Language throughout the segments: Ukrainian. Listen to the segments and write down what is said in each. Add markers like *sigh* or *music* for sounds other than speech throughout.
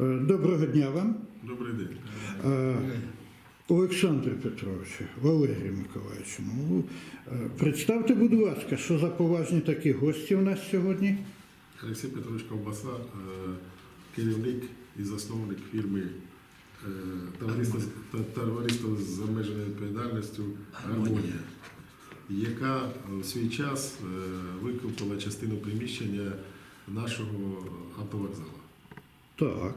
Е, доброго дня вам. Добрий день. Е, Олександр Петрович, Валерій Миколаївич, ну, е, представте, будь ласка, що за поважні такі гості у нас сьогодні? Олексій Петрович Ковбаса, керівник і засновник фірми товариства з обмеженою відповідальністю Гармонія, яка в свій час викупила частину приміщення нашого автовокзалу. Так.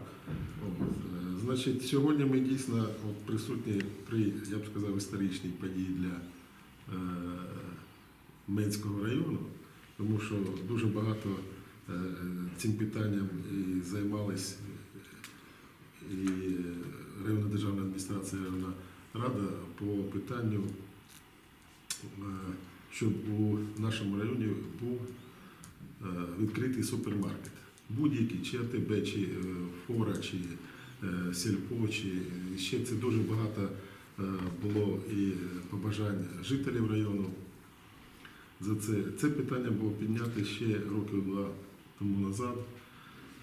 Значить, сьогодні ми дійсно от, присутні при, я б сказав, історичній події для е, Менського району, тому що дуже багато е, цим питанням і займались і районна державна адміністрація, районна рада по питанню, е, щоб у нашому районі був е, відкритий супермаркет. Будь-який, чи АТБ, чи е, Фора, чи е, Сільпо, чи ще це дуже багато е, було і побажань жителів району. За це. це питання було підняте ще років два тому назад.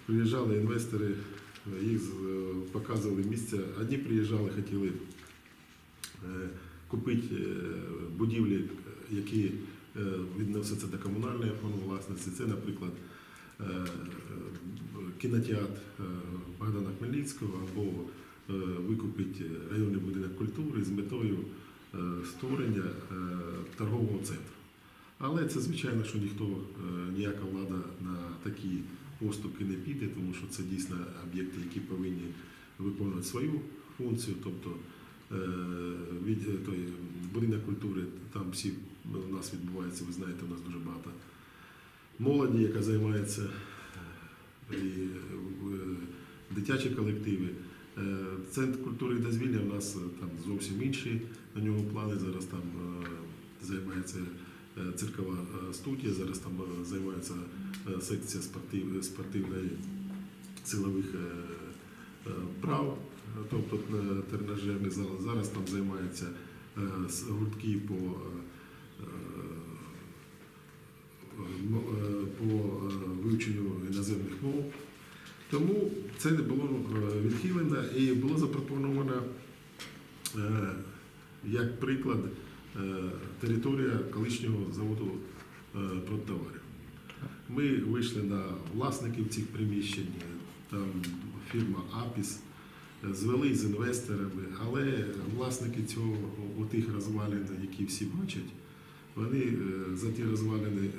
Приїжджали інвестори, їх показували місця. Одні приїжджали, хотіли купити будівлі, які відносяться до комунальної форми власності. Це, наприклад, кінотеатр е, Богдана Хмельницького або е, викупити районний будинок культури з метою е, створення е, торгового центру. Але це звичайно, що ніхто, е, ніяка влада на такі поступки не піде, тому що це дійсно об'єкти, які повинні виконувати свою функцію. Тобто е, від, е, той, будинок культури, там всі у нас відбувається, ви знаєте, у нас дуже багато молоді, яка займається е, і е, дитячі колективи. Е, Центр культури і дозвілля у нас е, там зовсім інші на нього плани. Зараз там е, займається е, циркова е, студія, зараз там е, займається е, секція спортив, спортивної силових е, е, прав, е, тобто е, тренажерний зал. Зараз там займаються е, гуртки по е, е, мо- е, по е, вивченню іноземних мов. Тому це не було е, відхилено і було запропоновано е, як приклад е, територія колишнього заводу продтоварів. Ми вийшли на власників цих приміщень, там фірма Апіс, звели з інвесторами, але власники цього у тих розвалин, які всі бачать, вони за ті розвалини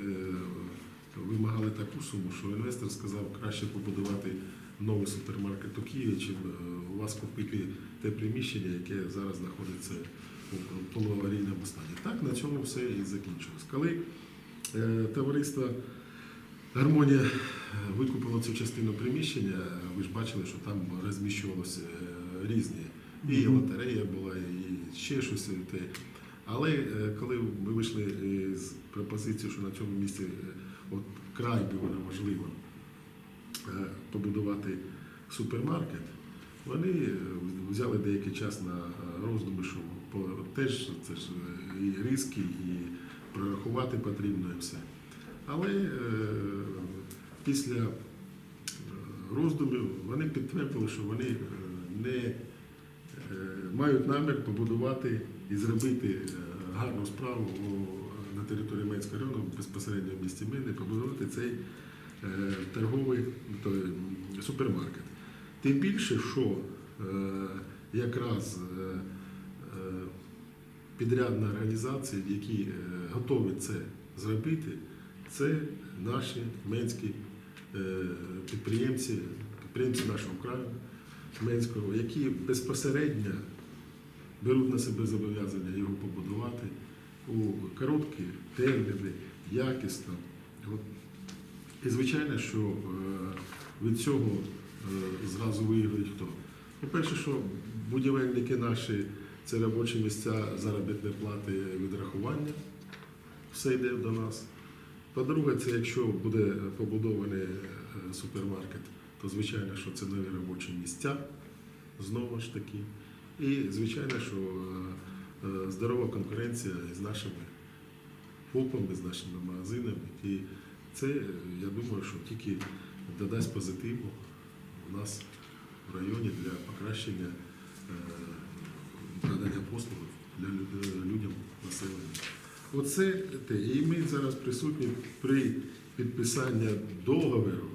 вимагали таку суму, що інвестор сказав, краще побудувати новий супермаркет у Києві, чим е, у вас купити те приміщення, яке зараз знаходиться у полуаварійному стані. Так на цьому все і закінчилось. Коли е, товариство Гармонія викупила цю частину приміщення, ви ж бачили, що там розміщувалося е, різні. І лотерея була, і ще щось. Але е, коли ми вийшли е, з пропозицією, що на цьому місці е, от край було можливо е, побудувати супермаркет, вони взяли деякий час на роздуми, що теж це ж і риски, і прорахувати потрібно і все. Але після роздумів вони підтвердили, що вони не мають намір побудувати і зробити е, гарну справу на території Менського району, безпосередньо в місті Мини, побудувати цей е, торговий супермаркет. Тим більше, що е, якраз е, е, підрядна організація, які е, готові це зробити, це наші менські е, підприємці, підприємці нашого краю Менського, які безпосередньо беруть на себе зобов'язання його побудувати у короткі терміни, якісно. І звичайно, що е, від цього е, зразу виявить хто. По-перше, що будівельники наші це робочі місця, заробітні плати, відрахування, все йде до нас. По-друге, це якщо буде побудований е, супермаркет, то звичайно, що це нові робочі місця, знову ж таки. І звичайно, що е, е, здорова конкуренція з нашими ФОПами, з нашими магазинами. І це, я думаю, що тільки додасть позитиву у нас в районі для покращення е, послуги для людям населення. Оце те. І ми зараз присутні при підписанні договору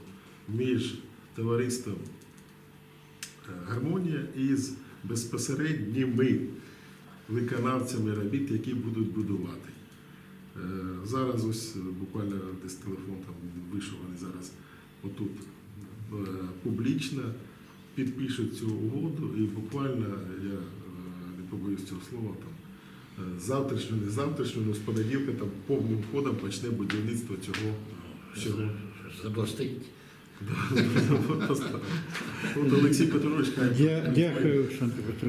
між товариством е, Гармонія із безпосередніми виконавцями робіт, які будуть будувати. Е, Зараз ось е, буквально десь телефон там вийшов, вони зараз отут публічно підпишуть цю угоду і буквально, я не побоюсь цього слова, там з завтрашнього, не з завтрашнього, але з понеділка там повним ходом почне будівництво цього всього. Забластить. *laughs* Олексій Петрович каже, Дя- Дякую, Олександр Петрович.